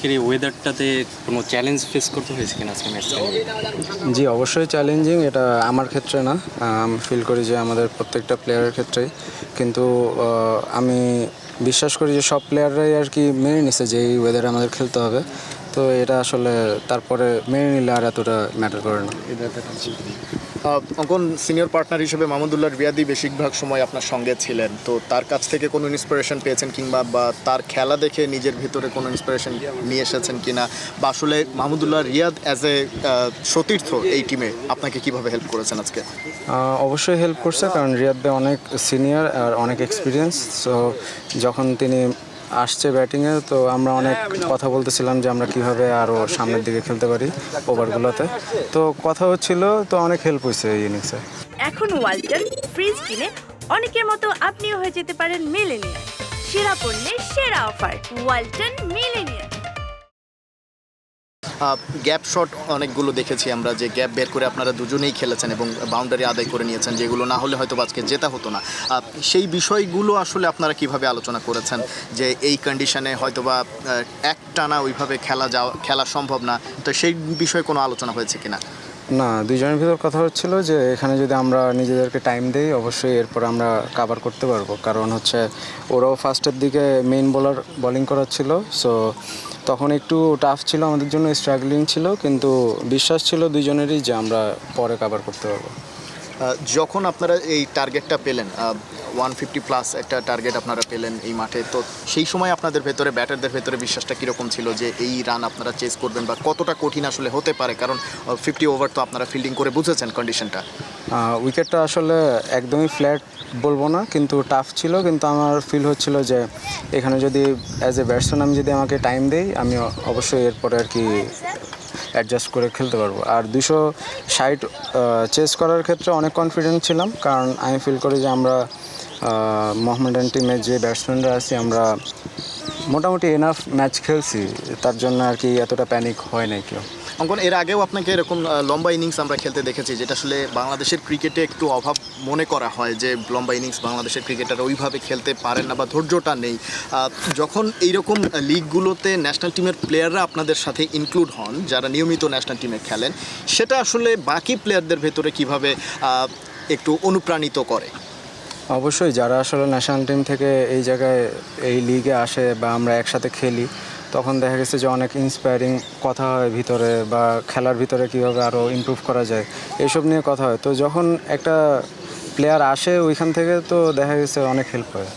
আজকের এই ওয়েদারটাতে কোনো চ্যালেঞ্জ ফেস করতে হয়েছে কিনা আজকে ম্যাচটা জি অবশ্যই চ্যালেঞ্জিং এটা আমার ক্ষেত্রে না। আমি ফিল করি যে আমাদের প্রত্যেকটা প্লেয়ারের ক্ষেত্রেই। কিন্তু আমি বিশ্বাস করি যে সব প্লেয়াররাই আর কি মেনে নিছে যে এই ওয়েদারে আমাদের খেলতে হবে। তো এটা আসলে তারপরে মেনে নিলে আর এতটা ম্যাটার করে না। অঙ্কন সিনিয়র পার্টনার হিসেবে মাহমুদুল্লাহ রিয়াদি বেশিরভাগ সময় আপনার সঙ্গে ছিলেন। তো তার কাছ থেকে কোনো ইন্সপিরেশন পেয়েছেন কিংবা বা তার খেলা দেখে নিজের ভিতরে কোনো ইন্সপিরেশন নিয়ে এসেছেন কিনা? বা আসলে মাহমুদুল্লাহ রিয়াদ অ্যাজ এ সতীর্থ এই টিমে আপনাকে কীভাবে হেল্প করেছেন আজকে? অবশ্যই হেল্প করছে, কারণ রিয়াদ অনেক সিনিয়র আর অনেক এক্সপিরিয়েন্স সো যখন তিনি আসছে ব্যাটিংয়ে তো আমরা অনেক কথা বলতেছিলাম যে আমরা কীভাবে আরও সামনের দিকে খেলতে পারি ওভারগুলোতে। তো কথা হচ্ছিল, তো অনেক হেল্প হয়েছে এই ইনিংসে এখন ওয়ালটন ফ্রিজ কিনে অনেকের মতো আপনিও হয়ে যেতে পারেন মিলেনিয়ার সেরা পণ্যের সেরা অফার ওয়ালটন মিলেনিয়ার গ্যাপ শট অনেকগুলো দেখেছি আমরা যে গ্যাপ বের করে আপনারা দুজনেই খেলেছেন এবং বাউন্ডারি আদায় করে নিয়েছেন, যেগুলো না হলে হয়তো আজকে জেতা হতো না। সেই বিষয়গুলো আসলে আপনারা কীভাবে আলোচনা করেছেন যে এই কন্ডিশনে হয়তো বা এক টানা ওইভাবে খেলা যাওয়া, খেলা সম্ভব না? তো সেই বিষয়ে কোনো আলোচনা হয়েছে কিনা? না দুজনের ভিতর কথা হচ্ছিল যে এখানে যদি আমরা নিজেদেরকে টাইম দেই, অবশ্যই এরপর আমরা কাভার করতে পারব। কারণ হচ্ছে ওরাও ফার্স্টের দিকে মেইন বোলার বোলিং করার ছিল সো তখন একটু টাফ ছিল, আমাদের জন্য স্ট্রাগলিং ছিল, কিন্তু বিশ্বাস ছিল দুজনেরই যে আমরা পরে কাভার করতে পারব। যখন আপনারা এই টার্গেটটা পেলেন ওয়ান ফিফটি প্লাস একটা টার্গেট আপনারা পেলেন এই মাঠে। তো সেই সময় আপনাদের ভেতরে, ব্যাটারদের ভেতরে বিশ্বাসটা কীরকম ছিল যে এই রান আপনারা চেস করবেন বা কতটা কঠিন আসলে হতে পারে? কারণ ফিফটি ওভার তো আপনারা ফিল্ডিং করে বুঝেছেন কন্ডিশনটা উইকেটটা আসলে একদমই ফ্ল্যাট বলব না, কিন্তু টাফ ছিল। কিন্তু আমার ফিল হচ্ছিল যে এখানে যদি অ্যাজ এ ব্যাটসম্যান আমি যদি আমাকে টাইম দেই, আমি অবশ্যই এরপরে আর কি অ্যাডজাস্ট করে খেলতে পারব। আর দুশো ষাট চেস করার ক্ষেত্রে অনেক কনফিডেন্ট ছিলাম, কারণ আমি ফিল করি যে আমরা মোহামেডান টিমের যে ব্যাটসম্যানরা আছি, আমরা মোটামুটি এনাফ ম্যাচ খেলছি। তার জন্য আর কি এতটা প্যানিক হয় নাই কেউ। অঙ্কন, এর আগেও আপনাকে এরকম লম্বা ইনিংস আমরা খেলতে দেখেছি, যেটা আসলে বাংলাদেশের ক্রিকেটে একটু অভাব মনে করা হয় যে, লম্বা ইনিংস বাংলাদেশের ক্রিকেটার ওইভাবে খেলতে পারেন না বা ধৈর্যটা নেই। যখন এইরকম লিগগুলোতে ন্যাশনাল টিমের প্লেয়াররা আপনাদের সাথে ইনক্লুড হন, যারা নিয়মিত ন্যাশনাল টিমে খেলেন, সেটা আসলে বাকি প্লেয়ারদের ভেতরে কীভাবে একটু অনুপ্রাণিত করে? অবশ্যই, যারা আসলে ন্যাশনাল টিম থেকে এই জায়গায়, এই লিগে আসে বা আমরা একসাথে খেলি, তখন দেখা গেছে যে অনেক ইন্সপায়ারিং কথা হয় ভিতরে বা খেলার ভিতরে কীভাবে আরও ইম্প্রুভ করা যায় এইসব নিয়ে কথা হয়। তো যখন একটা প্লেয়ার আসে ওইখান থেকে তো দেখা গেছে অনেক হেল্প হয়।